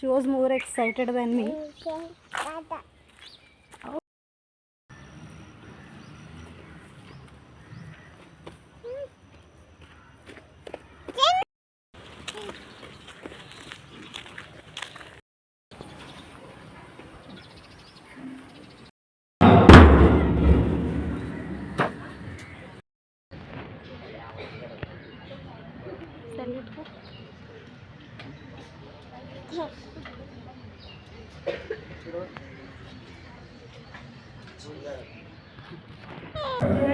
She was more excited than me. Oh.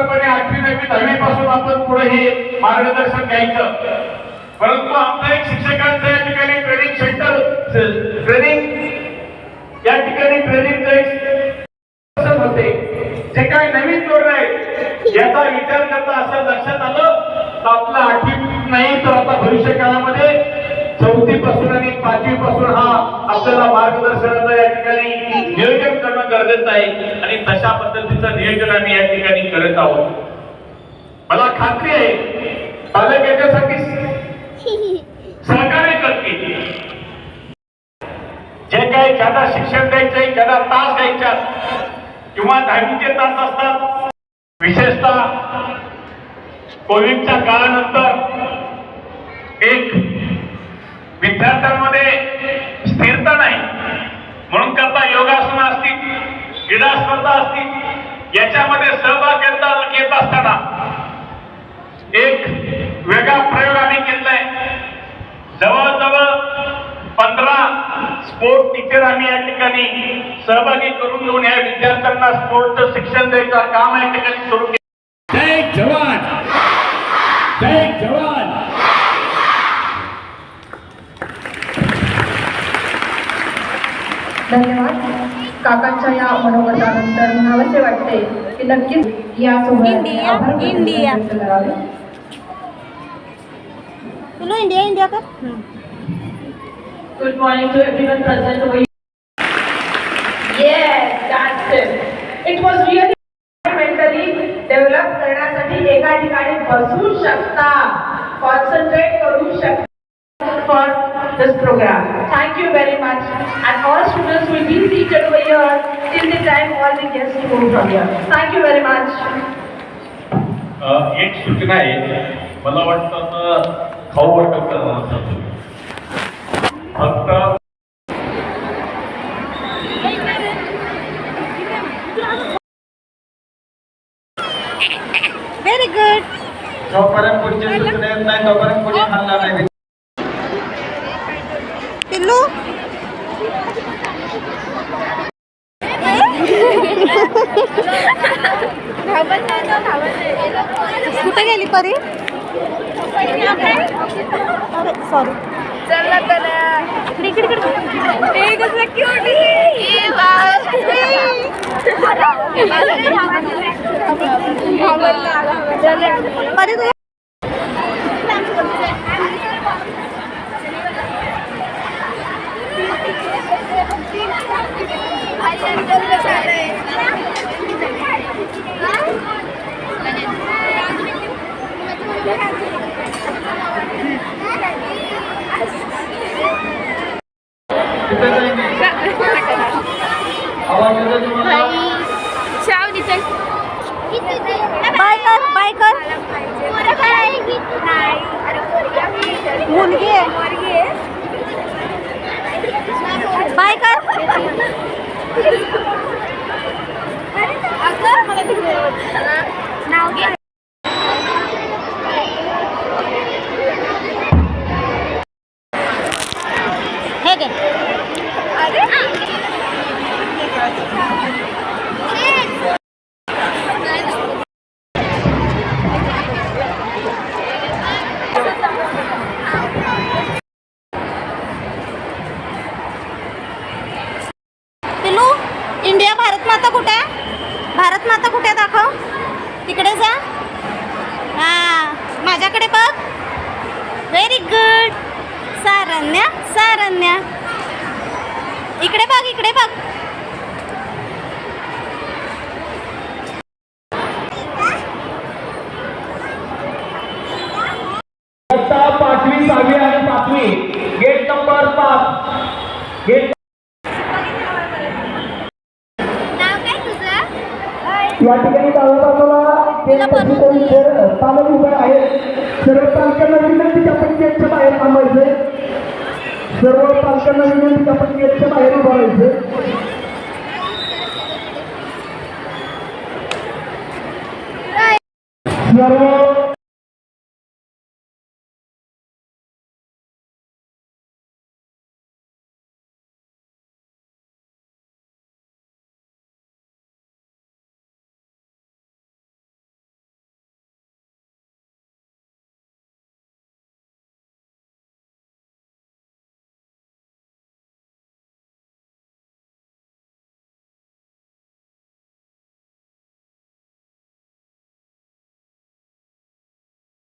सर्वसाधारणपणे आठवी नववी दहावी पासून आपण पुढे हे मार्गदर्शन घ्यायचं. परंतु आमचं एक शिक्षकांचं या ठिकाणी ट्रेनिंग सेंटर ट्रेनिंग या ठिकाणी ट्रेनिंग होते. जे काय नवीन धोरण आहे याचा विचार करता असं लक्षात आलं. तर आपलं आठवी नाही तर आता भविष्य काळामध्ये चौथी पासून आणि पाचवी पासून हा आपल्याला मार्गदर्शनाचं या ठिकाणी नियोजन करणं आहे आणि तशा पद्धतीचं नियोजन आम्ही या ठिकाणी करत आहोत. मला खात्री आहे पालक याच्यासाठी सहकार्य करतील. जे काही ज्यांना शिक्षण द्यायचंय ज्यांना तास द्यायच्या किंवा दहावीचे तास असतात विशेषतः कोविडच्या काळानंतर एक विद्यार्थ्यांमध्ये स्थिरता नाही म्हणून करता योगासनं असतील क्रीडा स्पर्धा असतील याच्यामध्ये सहभाग घेता घेत असताना एक वेगळा प्रयोग आम्ही केलाय. जवळजवळ पंधरा स्पोर्ट टीचर आम्ही या ठिकाणी सहभागी करून घेऊन या विद्यार्थ्यांना स्पोर्टचं शिक्षण द्यायचं काम या ठिकाणी सुरू केलं. जय जवान! जय जवान! धन्यवाद. काकांच्या या मनोगतानंतर म्हणावंसे वाटते की नक्कीच या सोहळ्याचे India, India. India everyone present over here. Yes, that's it. It was really mentally develop करण्यासाठी एका ठिकाणी बसू शकता कॉन्सन्ट्रेट करू शकता for this program. Thank you very much. And all students will be seated over here till the time all the guests move from here. Thank you very much. अ, एक सूचना आहे मला वाटतं आता खाऊ वाटत करणार असाल तुम्ही. फक्त व्हेरी गुड जोपर्यंत पुढची सूचना येत नाही तोपर्यंत कोणी खाल्ला नाही पिल्लू कुठे गेली परी? अरे सॉरी परी कुठे जायचे आवाज येतो तुम्हाला बाय बाय कर बाय कर मुलगी आहे बाय कर नाव घे हे घे पिलू इंडिया भारत माता कुठे आहे भारत माता कुठे दाखव? तिकडे जा. हां माझ्याकडे बघ. व्हेरी गुड सारण्या सारण्या. इकडे बघ इकडे बघ. या ठिकाणी डाव्या बाजूला तिला बनवून दे. पालक उभे आहेत सर्व पालकांना विनंती की आपण गेटच्या बाहेर थांबायचे. सर्व पालकांना विनंती आपण गेटच्या बाहेर उभं राहायचं. सर्व